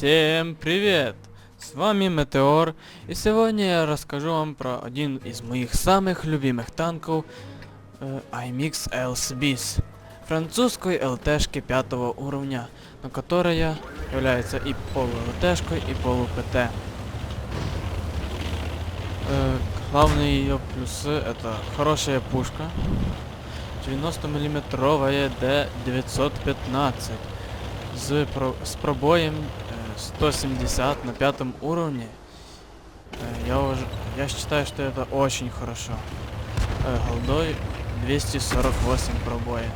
Всем привет! С вами Метеор, и сегодня я расскажу вам про один из моих самых любимых танков э, IMX LSBIS, французской ЛТшки пятого уровня, но которая является и полу-ЛТшкой, и полу-ПТ. Э, главные ее плюсы это хорошая пушка, 90 миллиметровая D915 с, про, с пробоем 170 на пятом уровне. Э, я уже я считаю, что это очень хорошо. Э, голдой 248 пробоя.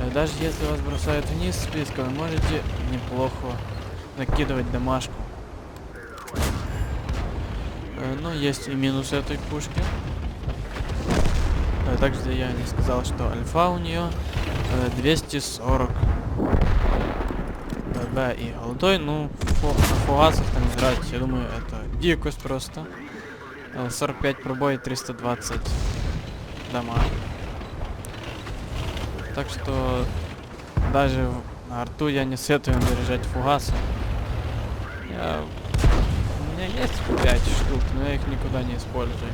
Э, даже если вас бросают вниз списка, вы можете неплохо накидывать домашку. Но есть и минус этой пушки. Также я не сказал, что альфа у нее э, 240 ББ и голдой, ну, на фугасах там играть, я думаю, это дикость просто. Э, 45 пробой, 320 дома. Так что даже на арту я не советую заряжать фугасы. Я... У меня есть 5 штук, но я их никуда не использую.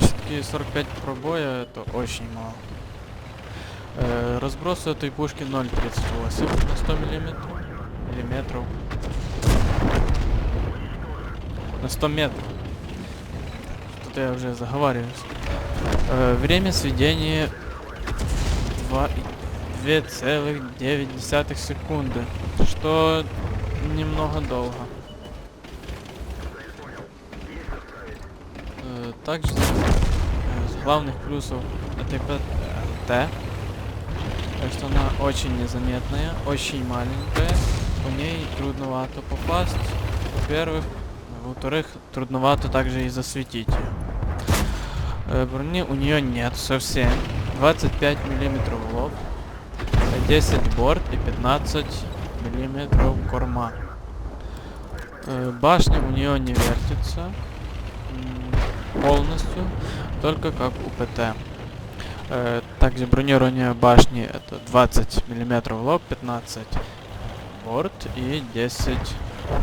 Все-таки 45 пробоя это очень мало. Э, разброс этой пушки 0.38 на 100 миллиметров. Миллиметров. На 100 метров. Тут я уже заговариваюсь. Э, время сведения 2 и- 2,9 секунды. Что немного долго. Э, Также э, с главных плюсов этой ПТ, так что она очень незаметная, очень маленькая, по ней трудновато попасть, во-первых, во-вторых, трудновато также и засветить ее. Э, брони у нее нет совсем, 25 миллиметров лоб, э, 10 борт и 15 миллиметров корма. Э, Башня у нее не вертится полностью, только как у ПТ. Э, Также бронирование башни это 20 миллиметров лоб, 15 борт и 10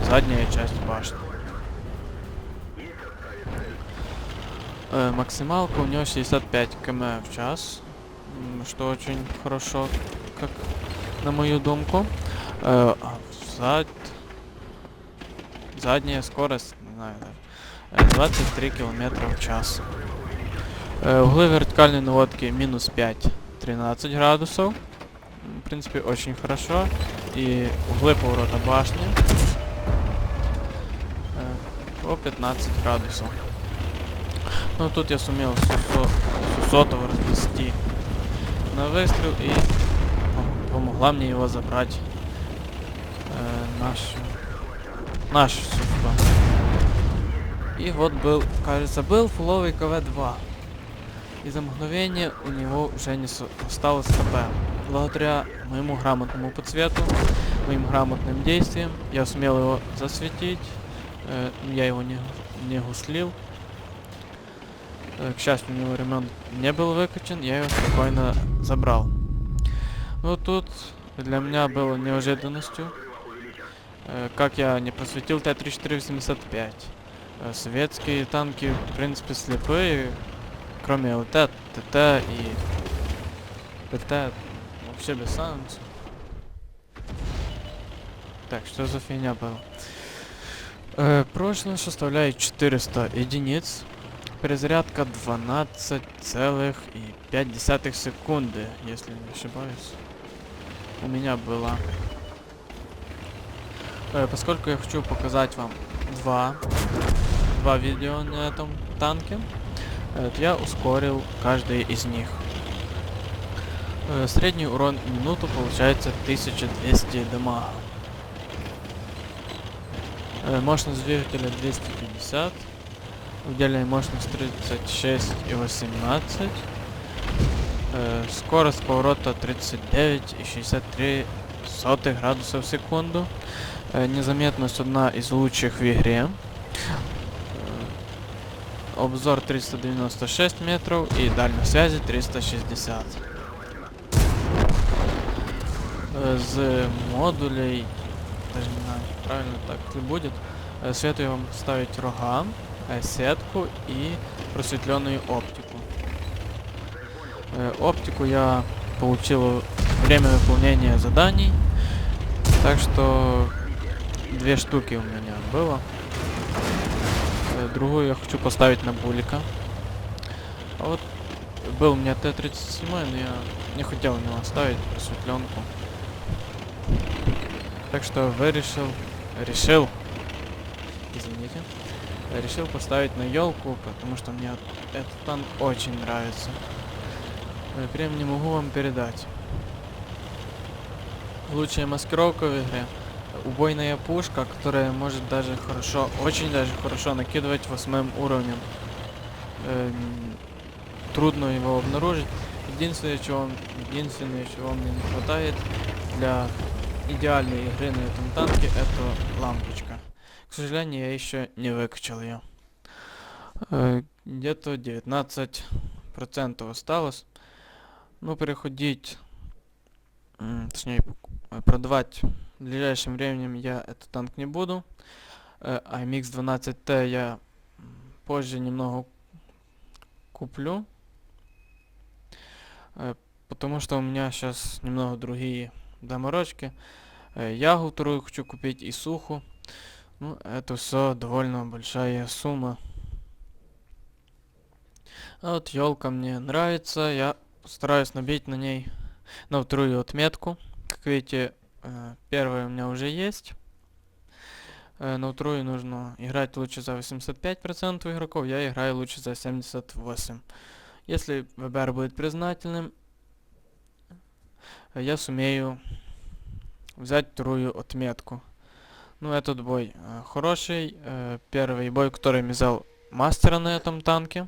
задняя часть башни. Э, Максималка у нее 65 км в час, что очень хорошо, как на мою думку. Э, а зад- Задняя скорость, не знаю даже, э, 23 километра в час. Э, Углы вертикальной наводки минус 5, 13 градусов. М, В принципе, очень хорошо. И углы поворота башни э, по 15 градусов. Ну, тут я сумел сусо- сусотого развести на выстрел и пом- помогла мне его забрать э, нашу наш сусо. И вот был, кажется, был фуловый КВ-2. И за мгновение у него уже не со- осталось КП. Благодаря моему грамотному подсвету, моим грамотным действиям, я сумел его засветить. Э, я его не, не гуслил. Э, к счастью, у него ремонт не был выкачан, я его спокойно забрал. Ну тут для меня было неожиданностью, э, как я не просветил Т-3485. Э, Советские танки, в принципе, слепые, кроме ЛТ, ТТ и ПТ, вообще без санкций. Так, что за фигня была? Э, прочность составляет 400 единиц. Перезарядка 12,5 секунды, если не ошибаюсь. У меня была. Э, поскольку я хочу показать вам два, два видео на этом танке, я ускорил каждый из них. Э, Средний урон в минуту получается 1200 дамага. Э, Мощность двигателя 250. Удельная мощность 36 и 18. Э, Скорость поворота 39 и 63 сотых градусов в секунду. Э, Незаметность одна из лучших в игре. Обзор 396 метров и дальность связи 360. Е, З модулей даже не знаю, правильно так ли будет. Советую вам ставить рога, э, сетку и просветленную оптику. Оптику я получил время выполнения заданий, так что две штуки у меня было. Другую я хочу поставить на булика. А вот был у меня Т-37, но я не хотел у него оставить просветленку. Так что вырішил, решил, извините, решил поставить на елку, потому что мне этот танк очень нравится. Э, Прям не могу вам передать. Лучшая маскировка в игре. Убойная пушка, которая может даже хорошо, очень даже хорошо накидывать восьмым уровнем. Эм, трудно его обнаружить. Единственное, чего, единственное, чего мне не хватает для идеальной игры на этом танке, это лампочка. К сожалению, я еще не выкачал ее. Э, Где-то 19% осталось. Ну, переходить, точнее, продавать в ближайшем временем я этот танк не буду. Э, А MX-12T я позже немного куплю. Э, Потому что у меня сейчас немного другие доморочки. Э, Ягу вторую хочу купить и суху. Ну, это все довольно большая сумма. А вот елка мне нравится. Я постараюсь набить на ней на вторую отметку. Как видите, э, первая у меня уже есть. Э, На вторую нужно играть лучше за 85% игроков. Я играю лучше за 78%. Если ВБР будет признательным, э, я сумею взять вторую отметку. Ну, этот бой хороший. Первый бой, который мне взял мастера на этом танке.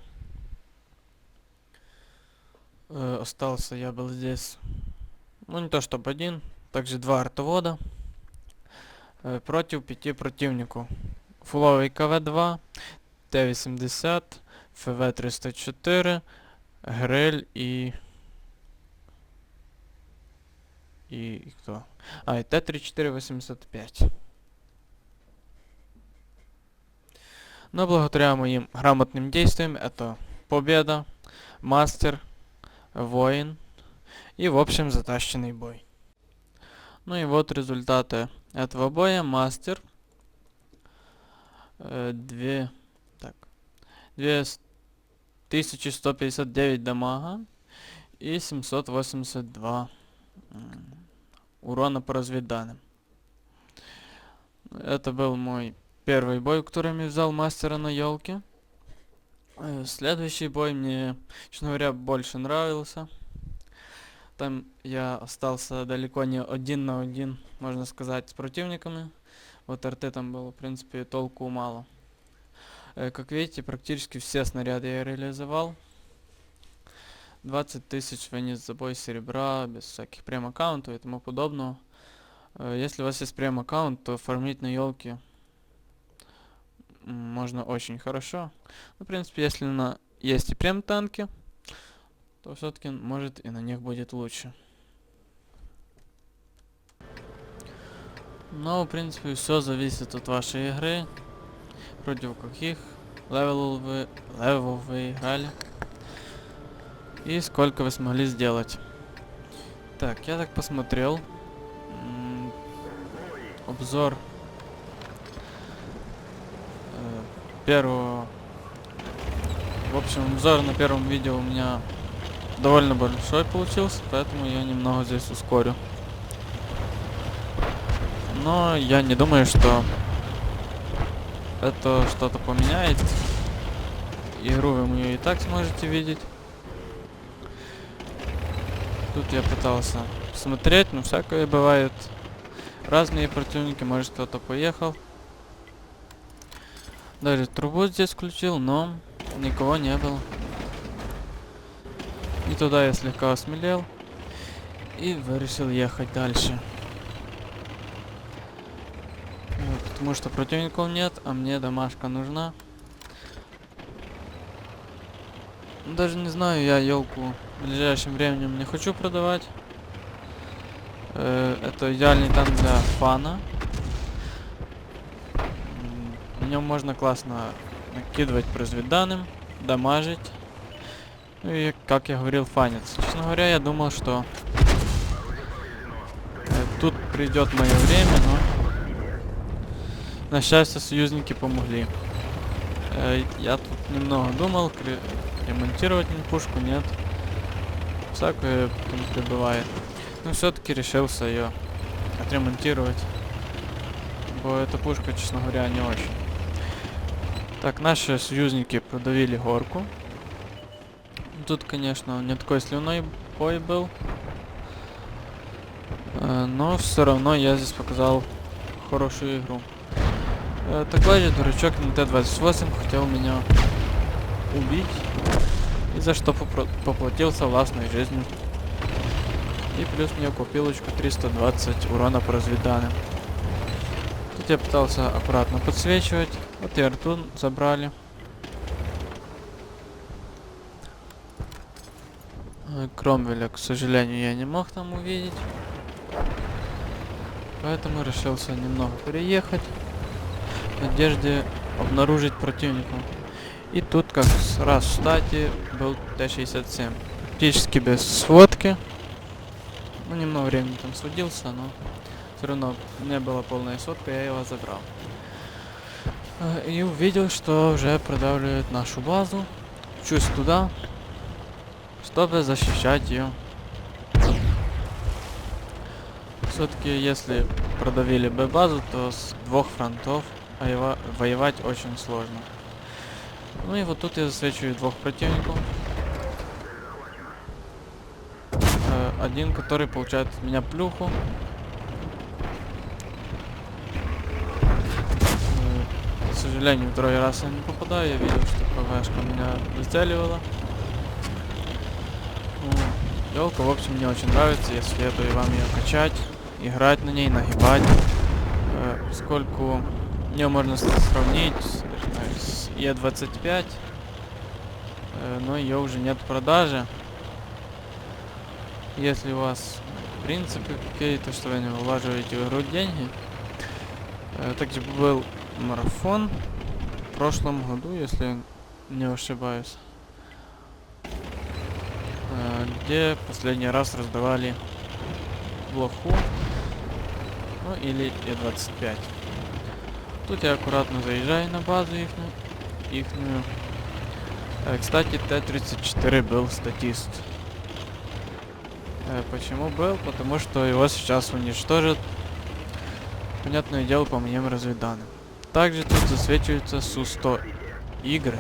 Остался я был здесь, ну не то чтобы один, также два артовода. Э, против пяти противников. Фуловый КВ-2, Т-80, ФВ-304, Гриль и... И, кто? А, и Т-3485. Но благодаря моим грамотным действиям это победа, мастер, воин и в общем затащенный бой. Ну и вот результаты этого боя. Мастер. Э, две... Так. Две... с- 1159 дамага и 782 м, урона по разведданным. Это был мой первый бой, которым я взял мастера на елке. Следующий бой мне, честно говоря, больше нравился. Там я остался далеко не один на один, можно сказать, с противниками. Вот РТ там было, в принципе, толку мало. Э, Как видите, практически все снаряды я реализовал. 20 тысяч вынес за бой серебра, без всяких прем-аккаунтов и тому подобного. Э, Если у вас есть прем-аккаунт, то фармить на елке можно очень хорошо. Ну, в принципе, если на есть и прем танки, то все-таки может и на них будет лучше. Но, в принципе, все зависит от вашей игры. Против каких левелов вы, левелов вы играли. И сколько вы смогли сделать. Так, я так посмотрел. Обзор э, первого... В общем, обзор на первом видео у меня довольно большой получился, поэтому я немного здесь ускорю. Но я не думаю, что это что-то поменяет. Игру вы ее и так сможете видеть. Тут я пытался смотреть, но всякое бывает. Разные противники, может кто-то поехал. Даже трубу здесь включил, но никого не было. И туда я слегка осмелел. И решил ехать дальше. Вот, потому что противников нет, а мне домашка нужна. Даже не знаю, я елку в ближайшем временем не хочу продавать. Э, это идеальный танк для фана. На нем можно классно накидывать по разведданным, дамажить. Ну и, как я говорил, фаниться. Честно говоря, я думал, что э, тут придет мое время, но на счастье союзники помогли. Э, я тут немного думал, ремонтировать мне пушку, нет. Всякое в принципе, бывает. Но все-таки решился ее отремонтировать. Бо эта пушка, честно говоря, не очень. Так, наши союзники продавили горку. Тут, конечно, не такой сливной бой был. Э, Но все равно я здесь показал хорошую игру. Э, Такой же дурачок на Т-28 хотел меня убить. И за что поплатился властной жизнью. И плюс мне купилочку 320 урона по разведанным. Тут я пытался аккуратно подсвечивать. Вот и арту забрали. Кромвеля, к сожалению, я не мог там увидеть. Поэтому решился немного переехать. В надежде обнаружить противника. И тут как раз кстати был Т-67. Практически без сводки. Ну, немного времени там сводился, но все равно не была полная сотка, я его забрал. Э, И увидел, что уже продавливают нашу базу. Чусь туда, чтобы защищать ее. Все-таки, если продавили Б-базу, то с двух фронтов воева- воевать очень сложно. Ну и вот тут я засвечиваю двух противников. Э, Один, который получает от меня плюху. Э, К сожалению, второй раз я не попадаю. Я видел, что ПВшка меня выцеливала. Елка, в общем, мне очень нравится. Я советую вам ее качать, играть на ней, нагибать. Э, Поскольку ее можно сравнить с, э, с Е25, э, но ее уже нет в продаже. Если у вас принципы какие-то, что вы не вылаживаете в игру деньги. Э, Также был марафон в прошлом году, если не ошибаюсь. Э, Где последний раз раздавали блоху. Ну или Е25. Тут я аккуратно заезжаю на базу ихнюю. ихнюю. Э, Кстати, Т-34 был статист. Э, Почему был? Потому что его сейчас уничтожат. Понятное дело, по моим разведанным. Также тут засвечивается Су-100Y. Нет,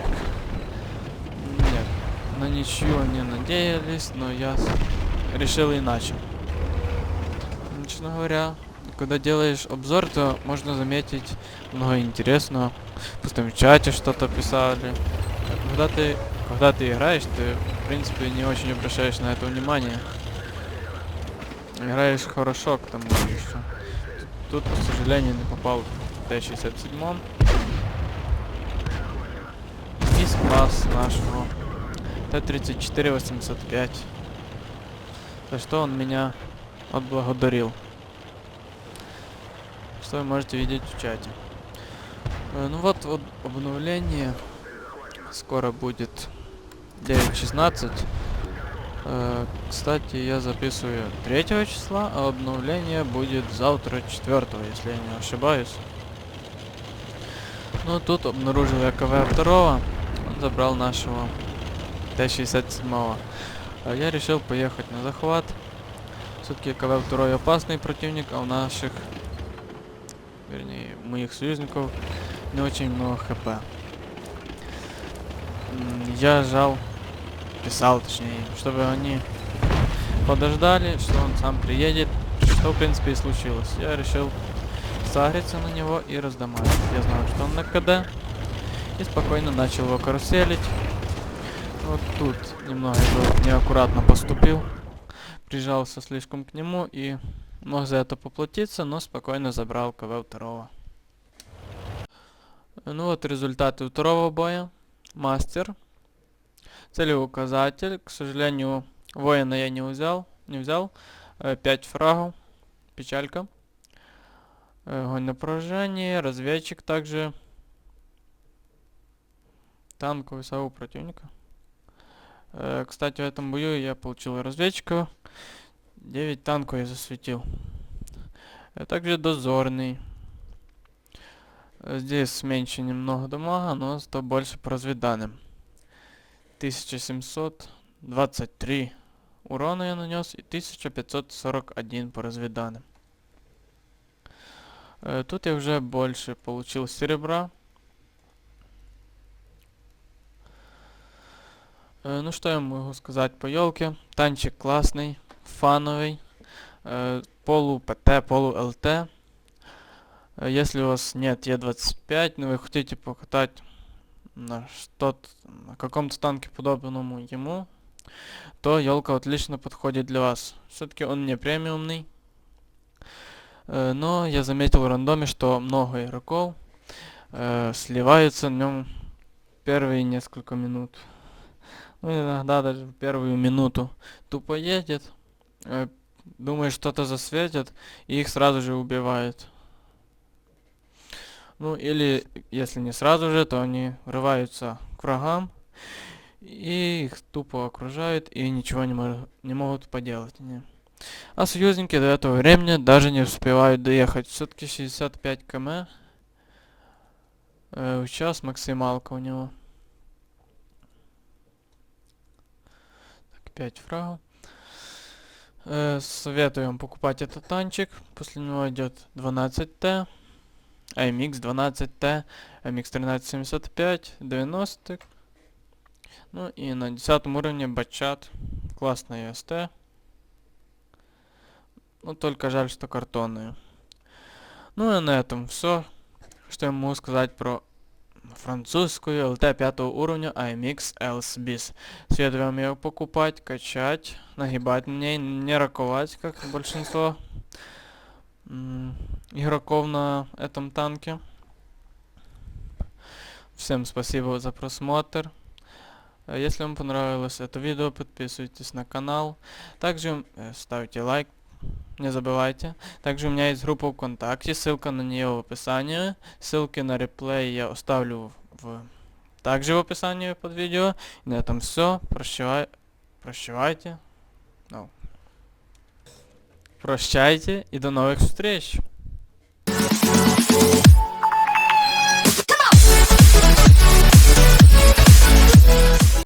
на ничего не надеялись, но я решил иначе. Честно говоря, когда делаешь обзор, то можно заметить много интересного. Допустим, в чате что-то писали. Когда ты, когда ты играешь, ты, в принципе, не очень обращаешь на это внимание. Играешь хорошо к тому еще. Тут, к сожалению, не попал в Т-67. И спас нашего Т-34-85. За что он меня отблагодарил. Что вы можете видеть в чате. Э, Ну вот, вот обновление скоро будет 9.16. Э, Кстати, я записываю 3 числа, а обновление будет завтра 4, если я не ошибаюсь. Ну тут обнаружил я КВ-2, он забрал нашего Т-67. А Я решил поехать на захват. Все-таки КВ-2 опасный противник, а у наших, вернее, моих союзников не очень много хп. Я жал, писал точнее, чтобы они подождали, что он сам приедет, что в принципе и случилось. Я решил сагриться на него и раздамажить. Я знал, что он на КД, и спокойно начал его каруселить. Вот тут немного неаккуратно поступил, прижался слишком к нему и мог за это поплатиться, но спокойно забрал КВ второго. Ну вот результаты второго боя. Мастер. Целеуказатель. К сожалению, воина я не взял. Не взял. 5 фрагов. Печалька. Э, Огонь на поражение. Разведчик также танковый САУ противника. Э, кстати, в этом бою я получил разведчика. 9 танков я засветил. А также дозорный. Э, Здесь меньше немного дамага, но зато больше по разведанным. 1723 урона я нанес и 1541 по разведанным. Тут я уже больше получил серебра. Ну что я могу сказать по елке? Танчик классный, фановый, полу ПТ, полу ЛТ. Если у вас нет Е25, но вы хотите покатать на что-то, на каком-то танке подобному ему, то елка отлично подходит для вас. Все-таки он не премиумный. Но я заметил в рандоме, что много игроков сливаются на нем первые несколько минут. Ну, иногда даже в первую минуту тупо едет, э, думает, что-то засветит, и их сразу же убивают. Ну, или, если не сразу же, то они врываются к врагам, и их тупо окружают, и ничего не, мож- не могут поделать. они. А союзники до этого времени даже не успевают доехать. Все-таки 65 км э, в час максималка у него. 5 фрагов. Э, советую вам покупать этот танчик. После него идет 12Т, AMX 12Т, AMX 1375, 90 Ну и на 10 уровне Бачат. Классная СТ. Ну только жаль, что картонные. Ну и на этом все, что я могу сказать про французскую ЛТ 5 уровня AMX LS BIS. Советую вам ее покупать, качать, нагибать на ней, не раковать, как большинство игроков на этом танке. Всем спасибо за просмотр. Если вам понравилось это видео, подписывайтесь на канал. Также э, ставьте лайк, не забывайте. Также у меня есть группа ВКонтакте, ссылка на нее в описании. Ссылки на реплей я оставлю в также в описании под видео. И на этом все. Прощавай... Прощавайте. Ну. Прощайте и до новых встреч.